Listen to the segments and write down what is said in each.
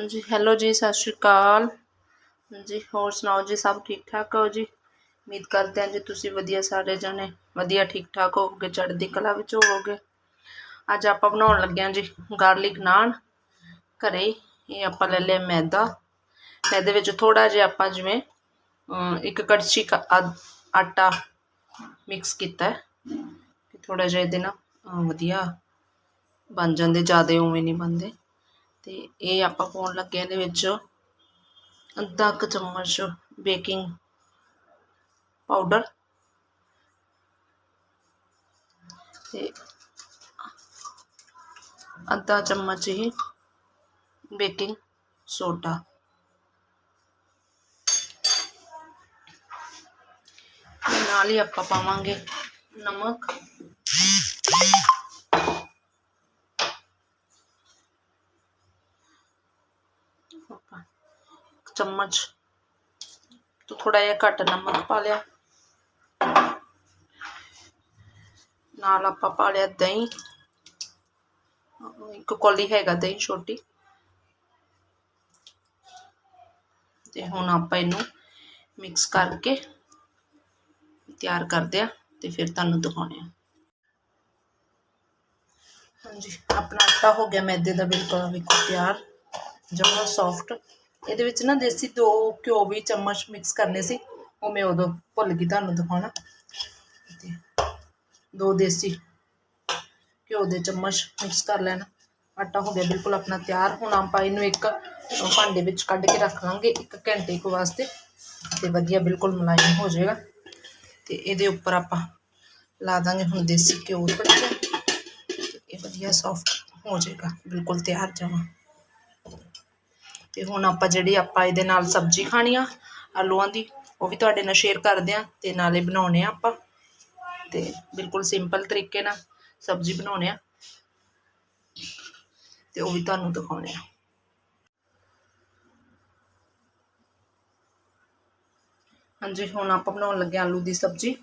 ਹਾਂਜੀ ਹੈਲੋ ਜੀ, ਸਤਿ ਸ਼੍ਰੀ ਅਕਾਲ। ਜੀ ਹੋਰ ਸੁਣਾਓ ਜੀ, ਸਭ ਠੀਕ ਠਾਕ ਹੋ ਜੀ? ਉਮੀਦ ਕਰਦੇ ਹਾਂ ਜੀ ਤੁਸੀਂ ਵਧੀਆ ਸਾਰੇ ਜਣੇ, ਵਧੀਆ ਠੀਕ ਠਾਕ ਹੋਵੋਗੇ, ਚੜ੍ਹਦੀ ਕਲਾ ਵਿੱਚ ਹੋਵੋਗੇ। ਅੱਜ ਆਪਾਂ ਬਣਾਉਣ ਲੱਗੇ ਹਾਂ ਜੀ ਗਾਰਲਿਕ ਨਾਨ ਘਰੇ ਇਹ ਆਪਾਂ ਲੈ ਲਿਆ ਮੈਦਾ। ਮੈਦੇ ਵਿੱਚ ਥੋੜਾ ਜਿਹਾ ਆਪਾਂ ਜਿਵੇਂ ਇੱਕ ਕੜਛੀ ਕ- ਆਟਾ ਮਿਕਸ ਕੀਤਾ ਹੈ। ਥੋੜਾ ਜਿਹਾ ਇਹਦੇ ਨਾਲ ਵਧੀਆ ਬਣ ਜਾਂਦੇ, ਜ਼ਿਆਦਾ ਉਵੇਂ ਨਹੀਂ ਬਣਦੇ। ਤੇ ਇਹ ਆਪਾਂ ਪਾਉਣ ਲੱਗੇ ਹਾਂ ਇਹਦੇ ਵਿੱਚ ਅੱਧਾ ਕੁ ਚਮਚ ਬੇਕਿੰਗ ਪਾਊਡਰ ਤੇ ਅੱਧਾ ਚਮਚ ਹੀ ਬੇਕਿੰਗ ਸੋਡਾ ਤੇ ਨਾਲ ਹੀ ਆਪਾਂ ਪਾਵਾਂਗੇ ਨਮਕ ਚਮਚ ਤੋਂ ਥੋੜਾ ਜਿਹਾ ਘੱਟ ਨਮਕ ਪਾ ਲਿਆ। ਨਾਲ ਆਪਾਂ ਪਾ ਲਿਆ ਦਹੀਂ। ਇੱਕ ਕੌਲੀ ਹੈਗਾ ਦਹੀਂ ਛੋਟੀ। ਤੇ ਹੁਣ ਆਪਾਂ ਇਹਨੂੰ ਮਿਕਸ ਕਰਕੇ ਤਿਆਰ ਕਰਦੇ ਆ ਤੇ ਫਿਰ ਤੁਹਾਨੂੰ ਦਿਖਾਉਣੇ ਆ ਹਾਂਜੀ, ਆਪਣਾ ਆਟਾ ਹੋ ਗਿਆ ਮੈਦੇ ਦਾ ਬਿਲਕੁਲ, ਵੇਖੋ ਤਿਆਰ। ਜਮਾ ਸੌਫਟ ਇਹਦੇ ਵਿੱਚ ਨਾ ਦੇਸੀ ਦੋ ਘਿਓ ਵੀ ਚਮਚ ਮਿਕਸ ਕਰਨੇ ਸੀ, ਉਹ ਮੈਂ ਉਦੋਂ ਭੁੱਲ ਗਈ ਤੁਹਾਨੂੰ ਦਿਖਾਉਣਾ। ਤੇ ਦੋ ਦੇਸੀ ਘਿਓ ਦੇ ਚਮਚ ਮਿਕਸ ਕਰ ਲੈਣਾ। ਆਟਾ ਹੋ ਗਿਆ ਬਿਲਕੁਲ ਆਪਣਾ ਤਿਆਰ, ਹੁਣ ਆਪਾਂ ਇਹਨੂੰ ਇੱਕ ਭਾਂਡੇ ਵਿੱਚ ਕੱਢ ਕੇ ਰੱਖ ਲਾਂਗੇ, ਇੱਕ ਘੰਟੇ ਕੁ ਵਾਸਤੇ। ਤੇ ਵਧੀਆ ਬਿਲਕੁਲ ਮੁਲਾਇਮ ਹੋ ਜਾਏਗਾ। ਤੇ ਇਹਦੇ ਉੱਪਰ ਆਪਾਂ ਲਾ ਦਾਂਗੇ ਹੁਣ ਦੇਸੀ ਘਿਓ ਥੋੜ੍ਹਾ ਇਹ ਵਧੀਆ ਸੌਫਟ ਹੋ ਜਾਏਗਾ, ਬਿਲਕੁਲ ਤਿਆਰ ਜਮਾ ਤੇ ਹੁਣ ਆਪਾਂ ਜਿਹੜੀ ਆਪਾਂ ਇਹਦੇ ਨਾਲ ਸਬਜ਼ੀ ਖਾਣੀ ਆ, ਆਲੂਆਂ ਦੀ, ਉਹ ਵੀ ਤੁਹਾਡੇ ਨਾਲ ਸ਼ੇਅਰ ਕਰਦੇ ਆ ਤੇ ਨਾਲੇ ਬਣਾਉਣੇ ਆ ਆਪਾਂ। ਤੇ ਬਿਲਕੁਲ ਸਿੰਪਲ ਤਰੀਕੇ ਨਾਲ ਸਬਜ਼ੀ ਬਣਾਉਣੇ ਆ। ਤੇ ਉਹ ਵੀ ਤੁਹਾਨੂੰ ਦਿਖਾਉਣੇ ਆ। ਹਾਂਜੀ, ਹੁਣ ਆਪਾਂ ਬਣਾਉਣ ਲੱਗੇ ਆਲੂ ਦੀ ਸਬਜ਼ੀ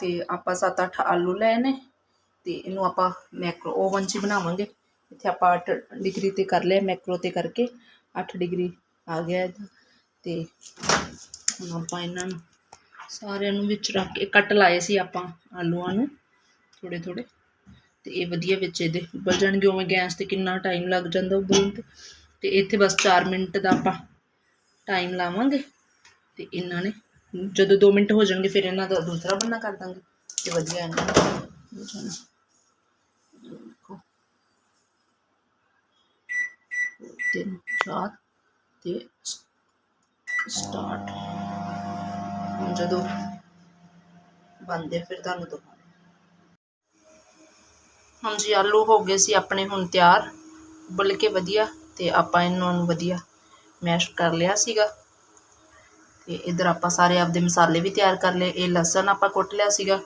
ਤੇ ਆਪਾਂ 7-8 ਆਲੂ ਲਏ ਨੇ ਤੇ ਇਹਨੂੰ ਆਪਾਂ ਮੈਕਰੋ ਓਵਨ 'ਚ ਹੀ ਬਣਾਵਾਂਗੇ। ਇੱਥੇ ਆਪਾਂ 8 ਡਿਗਰੀ ਤੇ ਕਰ ਲਿਆ ਮੈਕਰੋ ਤੇ ਕਰਕੇ। 8 ਡਿਗਰੀ ਆ ਗਿਆ ਇਹਦਾ ਤੇ ਹੁਣ ਆਪਾਂ ਇਹਨਾਂ ਨੂੰ ਸਾਰਿਆਂ ਨੂੰ ਵਿੱਚ ਰੱਖ ਕੇ ਕੱਟ ਲਾਏ ਸੀ ਆਪਾਂ ਆਲੂਆਂ ਨੂੰ ਥੋੜੇ ਥੋੜੇ ਤੇ ਇਹ ਵਧੀਆ ਵਿੱਚ ਇਹਦੇ ਉਬਲ ਜਾਣਗੇ, ਉਵੇਂ ਗੈਸ ਤੇ ਕਿੰਨਾ ਟਾਈਮ ਲੱਗ ਜਾਂਦਾ ਉਬਲਣ ਤੇ। ਤੇ ਇੱਥੇ ਬਸ 4 ਮਿੰਟ ਦਾ ਆਪਾਂ ਟਾਈਮ ਲਾਵਾਂਗੇ ਤੇ ਇਹਨਾਂ ਨੇ ਜਦੋਂ 2 ਮਿੰਟ ਹੋ ਜਾਣਗੇ ਫਿਰ ਇਹਨਾਂ ਦਾ ਦੂਸਰਾ ਬੰਨਾ ਕਰ ਦਾਂਗੇ ਤੇ ਵਧੀਆ ਇਹਨਾਂ ਨੂੰ ਦੇਖੋ। ਤਿੰਨ ਚਾਰ ਤੇ ਸਟਾਰਟ। ਹੁਣ ਜਦੋਂ ਬੰਦੇ ਫਿਰ ਤੁਹਾਨੂੰ ਦਿਖਾਉਂਦੇ ਹਾਂਜੀ ਆਲੂ ਹੋ ਗਏ ਸੀ ਆਪਣੇ ਹੁਣ ਤਿਆਰ। ਉਬਲ ਕੇ ਵਧੀਆ ਤੇ ਆਪਾਂ ਇਹਨਾਂ ਨੂੰ ਵਧੀਆ ਮੈਸ਼ ਕਰ ਲਿਆ ਸੀਗਾ। ਤੇ ਇਧਰ ਆਪਾਂ ਸਾਰੇ ਆਪਦੇ ਮਸਾਲੇ ਵੀ ਤਿਆਰ ਕਰ ਲਏ। ਇਹ ਲਸਣ ਆਪਾਂ ਕੁੱਟ ਲਿਆ ਸੀਗਾ।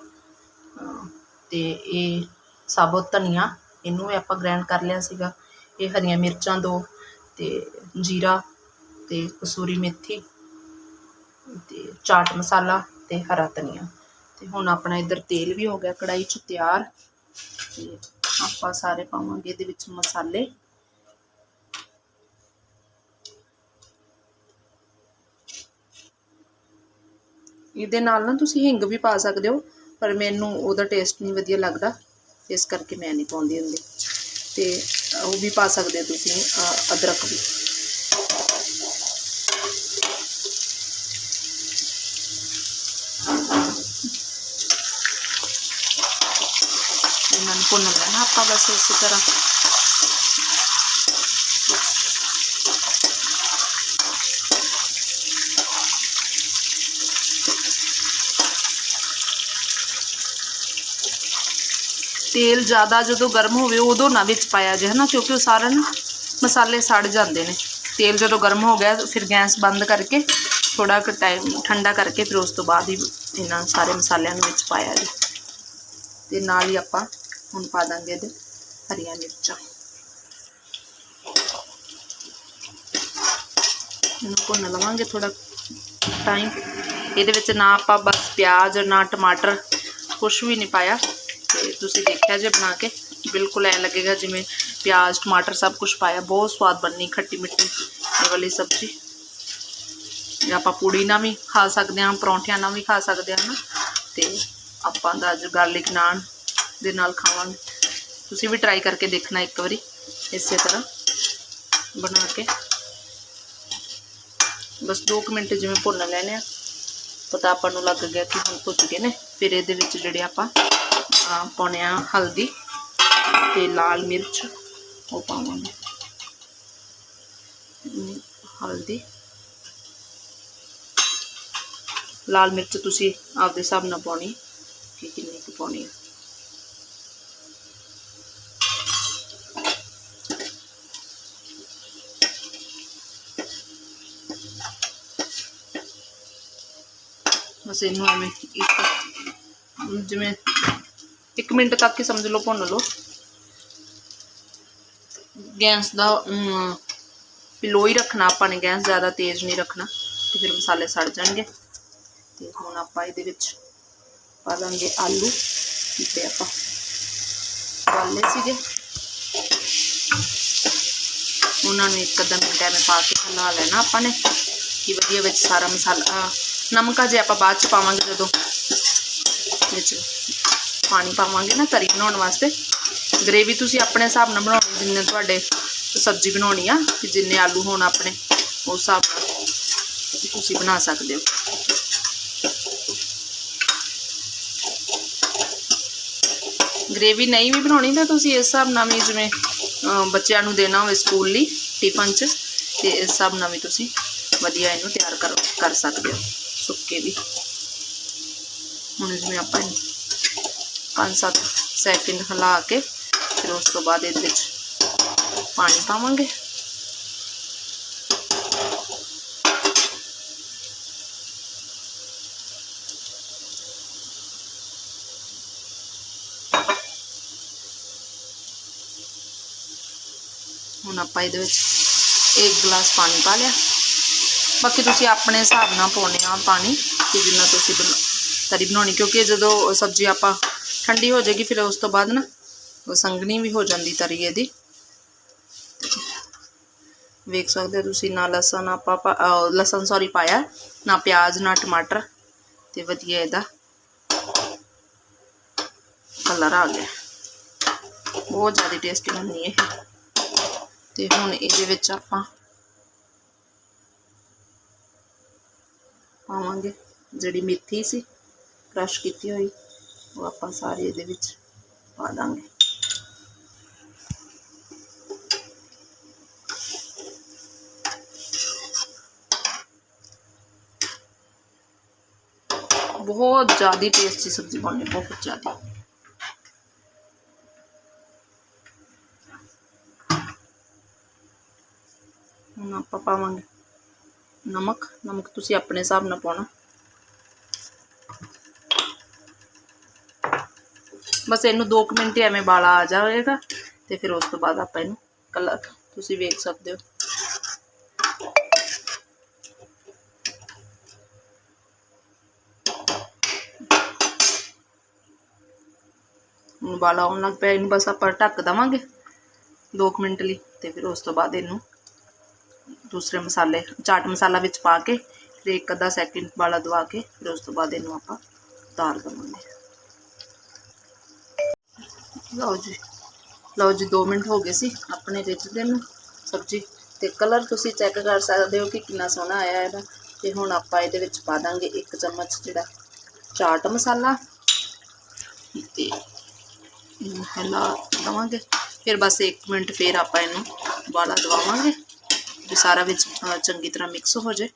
ਤੇ ਇਹ ਸਾਬੁਤ ਧਨੀਆ, ਇਹਨੂੰ ਵੀ ਆਪਾਂ ਗ੍ਰਾਈਂਡ ਕਰ ਲਿਆ ਸੀਗਾ। ਇਹ ਹਰੀਆਂ ਮਿਰਚਾਂ ਦੋ ਤੇ ਜੀਰਾ ਤੇ ਕਸੂਰੀ ਮੇਥੀ ਤੇ ਚਾਟ ਮਸਾਲਾ ਤੇ ਹਰਾ ਧਨੀਆ। ਤੇ ਹੁਣ ਆਪਣਾ ਇਧਰ ਤੇਲ ਵੀ ਹੋ ਗਿਆ ਕੜਾਈ 'ਚ ਤਿਆਰ। ਤੇ ਆਪਾਂ ਸਾਰੇ ਪਾਵਾਂਗੇ ਇਹਦੇ ਵਿੱਚ ਮਸਾਲੇ। ਇਹਦੇ ਨਾਲ ਨਾ ਤੁਸੀਂ ਹਿੰਗ ਵੀ ਪਾ ਸਕਦੇ ਹੋ, ਪਰ ਮੈਨੂੰ ਉਹਦਾ ਟੇਸਟ ਨਹੀਂ ਵਧੀਆ ਲੱਗਦਾ, ਇਸ ਕਰਕੇ ਮੈਂ ਨਹੀਂ ਪਾਉਂਦੀ ਹੁੰਦੀ। ਤੇ ਉਹ ਵੀ ਪਾ ਸਕਦੇ ਹੋ ਤੁਸੀਂ ਅਦਰਕ ਵੀ। ਇਹਨਾਂ ਨੂੰ ਭੁੰਨ ਲੈਣਾ ਆਪਾਂ ਬਸ ਇਸੇ ਤਰ੍ਹਾਂ। ਤੇਲ ਜ਼ਿਆਦਾ ਜਦੋਂ ਗਰਮ ਹੋਵੇ ਉਦੋਂ ਨਾ ਵਿੱਚ ਪਾਇਆ ਜੇ ਹਨਾ? ਕਿਉਂਕਿ ਉਹ ਸਾਰਾ ਨਾ ਮਸਾਲੇ ਸੜ ਜਾਂਦੇ ਨੇ। ਤੇਲ ਜਦੋਂ ਗਰਮ ਹੋ ਗਿਆ, ਫਿਰ ਗੈਸ ਬੰਦ ਕਰਕੇ ਥੋੜਾ ਕੁ ਟਾਈਮ ਠੰਡਾ ਕਰਕੇ ਫਿਰ ਉਸ ਤੋਂ ਬਾਅਦ ਹੀ ਇਹਨਾਂ ਸਾਰੇ ਮਸਾਲਿਆਂ ਨੂੰ ਵਿੱਚ ਪਾਇਆ ਜੀ ਤੇ ਨਾਲ ਹੀ ਆਪਾਂ ਹੁਣ ਪਾ ਦਾਂਗੇ ਇਹਦੇ ਹਰੀਆਂ ਮਿਰਚਾਂ। ਇਹਨੂੰ ਭੁੰਨ ਲਵਾਂਗੇ ਥੋੜਾ ਟਾਈਮ। ਇਹਦੇ ਵਿੱਚ ਨਾ ਆਪਾਂ ਬਸ ਪਿਆਜ਼, ਨਾ ਟਮਾਟਰ ਕੁਝ ਵੀ ਨਹੀਂ ਪਾਇਆ। ਤੇ ਤੁਸੀਂ ਦੇਖਿਆ ਜੇ ਬਣਾ ਕੇ, ਬਿਲਕੁਲ ਐ ਲੱਗੇਗਾ ਜਿਵੇਂ ਪਿਆਜ਼, ਟਮਾਟਰ ਸਭ ਕੁਝ ਪਾਇਆ, ਬਹੁਤ ਸਵਾਦ ਬਣਨੀ ਖੱਟੀ ਮਿੱਠੀ ਇਹ ਵਾਲੀ ਸਬਜ਼ੀ। ਇਹ ਆਪਾਂ ਪੂੜੀ ਨਾਲ ਵੀ ਖਾ ਸਕਦੇ ਹਾਂ, ਪਰੌਂਠਿਆਂ ਨਾਲ ਵੀ ਖਾ ਸਕਦੇ ਹਾਂ ਨਾ, ਤੇ ਆਪਾਂ ਦਾ ਅੱਜ ਗਾਰਲਿਕ ਨਾਨ ਦੇ ਨਾਲ ਖਾਵਾਂਗੇ। ਤੁਸੀਂ ਵੀ ਟਰਾਈ ਕਰਕੇ ਦੇਖਣਾ ਇੱਕ ਵਾਰੀ, ਇਸੇ ਤਰ੍ਹਾਂ ਬਣਾ ਕੇ। ਬਸ 2 ਮਿੰਟ ਜਿਵੇਂ ਭੁੰਨ ਲੈਣੇ ਆ ਪਤਾ ਆਪਾਂ ਨੂੰ ਲੱਗ ਗਿਆ ਕਿ ਹੁਣ ਭੁੱਜ ਗਏ ਨੇ, ਫਿਰ ਇਹਦੇ ਵਿੱਚ ਜਿਹੜੇ ਆਪਾਂ ਪਾਉਣੇ ਆ ਹਲਦੀ ਤੇ ਲਾਲ ਮਿਰਚ, ਉਹ ਪਾਵਾਂਗੇ। ਹਲਦੀ। ਲਾਲ ਮਿਰਚ ਤੁਸੀਂ ਆਪਦੇ ਹਿਸਾਬ ਨਾਲ ਪਾਉਣੀ, ਕਿ ਕਿੰਨੀ ਕੁ ਪਾਉਣੀ ਹੈ ਬਸ ਇਹਨੂੰ ਐਵੇਂ ਇੱਕ, ਜਿਵੇਂ 1 ਮਿੰਟ ਤੱਕ ਹੀ ਸਮਝ ਲਓ ਭੁੰਨ ਲਓ। ਗੈਸ ਦਾ ਅਮ, ਲੋ ਹੀ ਰੱਖਣਾ ਆਪਾਂ ਨੇ ਗੈਸ ਜ਼ਿਆਦਾ ਤੇਜ਼ ਨਹੀਂ ਰੱਖਣਾ ਤੇ ਫਿਰ ਮਸਾਲੇ ਸੜ ਜਾਣਗੇ। ਤੇ ਹੁਣ ਆਪਾਂ ਇਹਦੇ ਵਿੱਚ ਪਾ ਦਾਂਗੇ ਆਲੂ ਤੇ ਆਪਾਂ। ਵਾਲੇ ਸੀਗੇ। ਉਹਨਾਂ ਨੂੰ ਇੱਕ ਅੱਧਾ ਮਿੰਟ ਐਵੇਂ ਪਾ ਕੇ ਹਿਲਾ ਲੈਣਾ ਆਪਾਂ ਨੇ। ਕਿ ਵਧੀਆ ਵਿੱਚ ਸਾਰਾ ਮਸਾਲਾ ਨਮਕ ਆ ਜੇ ਆਪਾਂ ਬਾਅਦ ਚ ਪਾਵਾਂਗੇ ਜਦੋਂ ਵਿੱਚ ਪਾਣੀ ਪਾਵਾਂਗੇ ਨਾ ਤਰੀ ਬਣਾਉਣ ਵਾਸਤੇ। ਗ੍ਰੇਵੀ ਤੁਸੀਂ ਆਪਣੇ ਹਿਸਾਬ ਨਾਲ ਬਣਾਉਣੀ, ਜਿੰਨੇ ਤੁਹਾਡੇ ਸਬਜ਼ੀ ਬਣਾਉਣੀ ਆ ਕਿ ਜਿੰਨੇ ਆਲੂ ਹੋਣ ਆਪਣੇ, ਉਸ ਹਿਸਾਬ ਨਾਲ ਤੁਸੀਂ ਬਣਾ ਸਕਦੇ ਹੋ। ਗ੍ਰੇਵੀ ਨਹੀਂ ਵੀ ਬਣਾਉਣੀ ਤਾਂ ਤੁਸੀਂ ਇਸ ਹਿਸਾਬ ਨਾਲ ਵੀ ਜਿਵੇਂ ਬੱਚਿਆਂ ਨੂੰ ਦੇਣਾ ਹੋਵੇ ਸਕੂਲ ਲਈ ਟਿਫਨ 'ਚ, ਤੇ ਇਸ ਹਿਸਾਬ ਨਾਲ ਵੀ ਤੁਸੀਂ ਵਧੀਆ ਇਹਨੂੰ ਤਿਆਰ ਕਰ ਕਰ ਸਕਦੇ ਹੋ, ਸੁੱਕੇ ਵੀ। ਹੁਣ ਜਿਵੇਂ ਆਪਾਂ ਇਹਨੂੰ 5-7 ਸੈਕਿੰਡ ਹਿਲਾ ਕੇ ਫਿਰ ਉਸ ਤੋਂ ਬਾਅਦ ਇਹਦੇ ਵਿੱਚ ਪਾਣੀ ਪਾਵਾਂਗੇ ਹੁਣ ਆਪਾਂ ਇਹਦੇ ਵਿੱਚ ਇੱਕ ਗਲਾਸ ਪਾਣੀ ਪਾ ਲਿਆ ਬਾਕੀ ਤੁਸੀਂ ਆਪਣੇ ਹਿਸਾਬ ਨਾਲ ਪਾਉਣੇ ਆ ਪਾਣੀ ਕਿ ਜਿੰਨਾ ਤੁਸੀਂ ਬਣਾ ਤਰੀ ਬਣਾਉਣੀ ਕਿਉਂਕਿ ਜਦੋਂ ਸਬਜ਼ੀ ਆਪਾਂ ਠੰਡੀ ਹੋ ਜਾਏਗੀ ਫਿਰ ਉਸ ਤੋਂ ਬਾਅਦ ਨਾ ਉਹ ਸੰਘਣੀ ਵੀ ਹੋ ਜਾਂਦੀ ਤਰੀ ਇਹਦੀ। ਵੇਖ ਸਕਦੇ ਹੋ ਤੁਸੀਂ, ਨਾ ਲਸਣ ਆਪਾਂ ਲਸਣ ਸੌਰੀ ਪਾਇਆ, ਨਾ ਪਿਆਜ਼, ਨਾ ਟਮਾਟਰ ਤੇ ਵਧੀਆ ਇਹਦਾ ਕਲਰ ਆ ਗਿਆ। ਬਹੁਤ ਜ਼ਿਆਦਾ ਟੇਸਟੀ ਬਣਨੀ ਹੈ ਤੇ ਹੁਣ ਇਹਦੇ ਵਿੱਚ ਆਪਾਂ ਪਾਵਾਂਗੇ ਜਿਹੜੀ ਮੇਥੀ ਸੀ ਕ੍ਰਸ਼ ਕੀਤੀ ਹੋਈ। ਉਹ ਆਪਾਂ ਸਾਰੇ ਇਹਦੇ ਵਿੱਚ ਪਾ ਦਾਂਗੇ ਬਹੁਤ ਜ਼ਿਆਦਾ ਟੇਸਟੀ ਸਬਜ਼ੀ ਬਣਨੀ ਬਹੁਤ ਜ਼ਿਆਦਾ ਹੁਣ ਆਪਾਂ ਪਾਵਾਂਗੇ ਨਮਕ ਨਮਕ ਤੁਸੀਂ ਆਪਣੇ ਹਿਸਾਬ ਨਾਲ ਪਾਉਣਾ ਬਸ ਇਹਨੂੰ 2 ਮਿੰਟ ਹੀ ਐਵੇਂ ਬਾਲਾ ਆ ਜਾਵੇਗਾ ਤੇ ਫਿਰ ਉਸ ਤੋਂ ਬਾਅਦ ਆਪਾਂ ਇਹਨੂੰ ਕਲਰ ਤੁਸੀਂ ਵੇਖ ਸਕਦੇ ਹੋ ਹੁਣ ਬਾਲਾ ਆਉਣ ਲੱਗ ਪਿਆ ਇਹਨੂੰ ਬਸ ਆਪਾਂ ਢੱਕ ਦਵਾਂਗੇ 2 ਮਿੰਟ ਲਈ ਤੇ ਫਿਰ ਉਸ ਤੋਂ ਬਾਅਦ ਇਹਨੂੰ ਦੂਸਰੇ ਮਸਾਲੇ ਚਾਟ ਮਸਾਲਾ ਵਿੱਚ ਪਾ ਕੇ ਫਿਰ ਇੱਕ ਅੱਧਾ ਸੈਕਿੰਡ ਵਾਲਾ ਦਵਾ ਕੇ ਫਿਰ ਉਸ ਤੋਂ ਬਾਅਦ ਇਹਨੂੰ ਆਪਾਂ ਉਤਾਰ ਦਵਾਂਗੇ ਲਓ ਜੀ। ਲਓ ਜੀ 2 ਮਿੰਟ ਹੋ ਗਏ ਸੀ ਆਪਣੇ ਰਿੱਝਦੇ ਨੂੰ। ਸਬਜ਼ੀ ਤੇ ਕਲਰ ਤੁਸੀਂ ਚੈੱਕ ਕਰ ਸਕਦੇ ਹੋ ਕਿ ਕਿੰਨਾ ਸੋਹਣਾ ਆਇਆ ਇਹਦਾ। ਤੇ ਹੁਣ ਆਪਾਂ ਇਹਦੇ ਵਿੱਚ ਪਾ ਦਾਂਗੇ ਇੱਕ ਚਮਚ ਜਿਹੜਾ ਚਾਟ ਮਸਾਲਾ। ਤੇ ਇਹਨੂੰ ਹਿਲਾ ਦਵਾਂਗੇ। ਫਿਰ ਬਸ 1 ਮਿੰਟ ਫਿਰ ਆਪਾਂ ਇਹਨੂੰ ਉਬਾਲਾ ਦਵਾਵਾਂਗੇ। ਵੀ ਸਾਰਾ ਵਿੱਚ ਚੰਗੀ ਤਰ੍ਹਾਂ ਮਿਕਸ ਹੋ ਜਾਏ।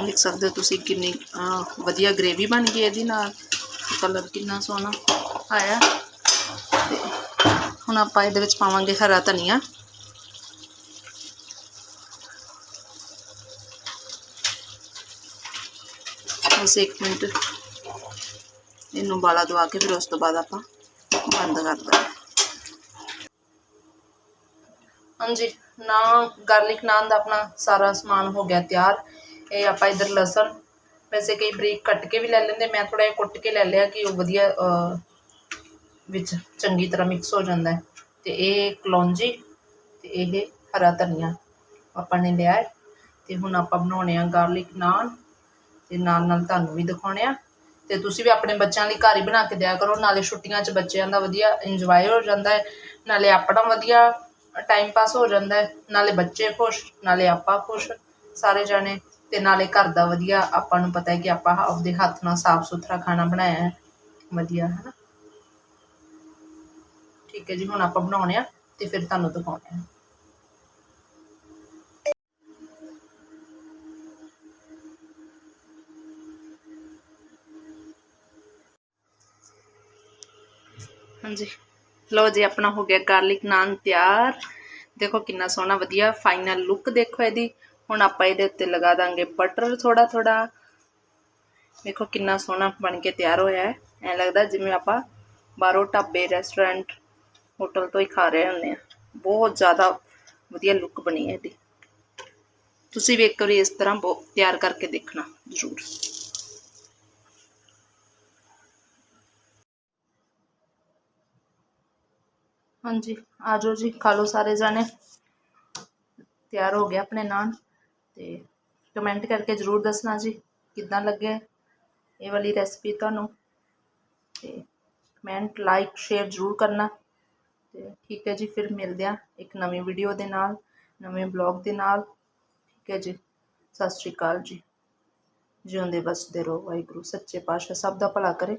ਦੇਖ ਸਕਦੇ ਹੋ ਤੁਸੀਂ ਕਿੰਨੀ ਅਹ, ਵਧੀਆ ਗ੍ਰੇਵੀ ਬਣ ਗਈ ਇਹਦੀ ਨਾਲ। ਕਲਰ ਕਿੰਨਾ ਸੋਹਣਾ ਆਇਆ। ਤੇ ਹੁਣ ਆਪਾਂ ਇਹਦੇ ਵਿੱਚ ਪਾਵਾਂਗੇ ਹਰਾ ਧਨੀਆ। ਬਸ 1 ਮਿੰਟ। ਇਹਨੂੰ ਉਬਾਲਾ ਦਵਾ ਕੇ ਫਿਰ ਉਸ ਤੋਂ ਬਾਅਦ ਆਪਾਂ ਬੰਦ ਕਰ ਦਾਂਗੇ ਹਾਂਜੀ ਨਾ ਗਾਰਲਿਕ ਨਾਨ ਦਾ ਆਪਣਾ ਸਾਰਾ ਸਮਾਨ ਹੋ ਗਿਆ ਤਿਆਰ। ਇਹ ਆਪਾਂ ਇਧਰ ਲਸਣ ਵੈਸੇ ਕਈ ਬਰੀਕ ਕੱਟ ਕੇ ਵੀ ਲੈ ਲੈਂਦੇ, ਮੈਂ ਥੋੜਾ ਜਿਹਾ ਕੁੱਟ ਕੇ ਲੈ ਲਿਆ ਕਿ ਉਹ ਵਧੀਆ ਵਿੱਚ ਚੰਗੀ ਤਰ੍ਹਾਂ ਮਿਕਸ ਹੋ ਜਾਂਦਾ ਹੈ। ਤੇ ਇਹ ਕਲੌਂਜੀ ਤੇ ਇਹ ਹਰਾ ਧਨੀਆ ਆਪਾਂ ਨੇ ਲਿਆ ਹੈ। ਤੇ ਹੁਣ ਆਪਾਂ ਬਣਾਉਣੇ ਆ ਗਾਰਲਿਕ ਨਾਨ ਤੇ ਨਾਲ ਨਾਲ ਤੁਹਾਨੂੰ ਵੀ ਦਿਖਾਉਣੇ ਆ ਤੇ ਤੁਸੀਂ ਵੀ ਆਪਣੇ ਬੱਚਿਆਂ ਲਈ ਘਰ ਹੀ ਬਣਾ ਕੇ ਦਿਆ ਕਰੋ, ਨਾਲੇ ਛੁੱਟੀਆਂ 'ਚ ਬੱਚਿਆਂ ਦਾ ਵਧੀਆ ਇੰਜੋਏ ਹੋ ਜਾਂਦਾ ਹੈ, ਨਾਲੇ ਆਪਣਾ ਵਧੀਆ ਟਾਈਮ ਪਾਸ ਹੋ ਜਾਂਦਾ ਹੈ, ਨਾਲੇ ਬੱਚੇ ਖੁਸ਼, ਨਾਲੇ ਆਪਾਂ ਖੁਸ਼, ਸਾਰੇ ਜਾਣੇ ਤੇ ਨਾਲੇ ਘਰ ਦਾ ਵਧੀਆ, ਆਪਾਂ ਨੂੰ ਪਤਾ ਹੈ ਕਿ ਆਪਾਂ ਆਪਦੇ ਹੱਥ ਨਾਲ ਸਾਫ਼ ਸੁਥਰਾ ਖਾਣਾ ਬਣਾਇਆ ਹੈ। ਵਧੀਆ ਹੈ ਨਾ ਠੀਕ ਹੈ ਜੀ, ਹੁਣ ਆਪਾਂ ਬਣਾਉਣੇ ਆ ਤੇ ਫਿਰ ਤੁਹਾਨੂੰ ਦਿਖਾਉਣੇ ਆ। ਹਾਂਜੀ। ਲਓ ਜੀ, ਆਪਣਾ ਹੋ ਗਿਆ ਗਾਰਲਿਕ ਨਾਨ ਤਿਆਰ। ਦੇਖੋ ਕਿੰਨਾ ਸੋਹਣਾ, ਵਧੀਆ ਫਾਈਨਲ ਲੁੱਕ ਦੇਖੋ ਇਹਦੀ। ਹੁਣ ਆਪਾਂ ਇਹਦੇ ਉੱਤੇ ਲਗਾ ਦਾਂਗੇ ਬਟਰ ਥੋੜਾ ਥੋੜਾ ਦੇਖੋ ਕਿੰਨਾ ਸੋਹਣਾ ਬਣ ਕੇ ਤਿਆਰ ਹੋਇਆ ਹੈ। ਐ ਲੱਗਦਾ ਜਿਵੇਂ ਆਪਾਂ ਬਾਹਰੋਂ ਢਾਬੇ ਰੈਸਟੋਰੈਂਟ ਹੋਟਲ ਤੋਂ ਹੀ ਖਾ ਰਹੇ ਹੁੰਦੇ ਆ ਬਹੁਤ ਜ਼ਿਆਦਾ ਵਧੀਆ ਲੁੱਕ ਬਣੀ ਹੈ ਇਹਦੀ। ਤੁਸੀਂ ਵੀ ਇੱਕ ਵਾਰੀ ਇਸ ਤਰ੍ਹਾਂ ਬਹੁ- ਤਿਆਰ ਕਰਕੇ ਦੇਖਣਾ, ਜ਼ਰੂਰ। ਹਾਂਜੀ, ਆ ਜਾਓ ਜੀ, ਖਾ ਲਓ ਸਾਰੇ ਜਾਣੇ। ਤਿਆਰ ਹੋ ਗਿਆ ਆਪਣੇ ਨਾਨ। ਤੇ ਕਮੈਂਟ ਕਰਕੇ ਜ਼ਰੂਰ ਦੱਸਣਾ ਜੀ, ਕਿੱਦਾਂ ਲੱਗੇ ਇਹ ਵਾਲੀ ਰੈਸਪੀ ਤੁਹਾਨੂੰ। ਤੇ ਕਮੈਂਟ ਲਾਈਕ ਸ਼ੇਅਰ ਜ਼ਰੂਰ ਕਰਨਾ। ਤੇ ਠੀਕ ਹੈ ਜੀ, ਫਿਰ ਮਿਲਦੇ ਆ ਇੱਕ ਨਵੀਂ ਵੀਡੀਓ ਦੇ ਨਾਲ, ਨਵੇਂ ਬਲੌਗ ਦੇ ਨਾਲ। ਠੀਕ ਹੈ ਜੀ, ਸਤਿ ਸ਼੍ਰੀ ਅਕਾਲ ਜੀ। ਜਿਉਂਦੇ ਬਸਦੇ ਰਹੋ, ਵਾਹਿਗੁਰੂ, ਸੱਚੇ ਪਾਤਸ਼ਾਹ ਸਭ ਦਾ ਭਲਾ ਕਰੇ।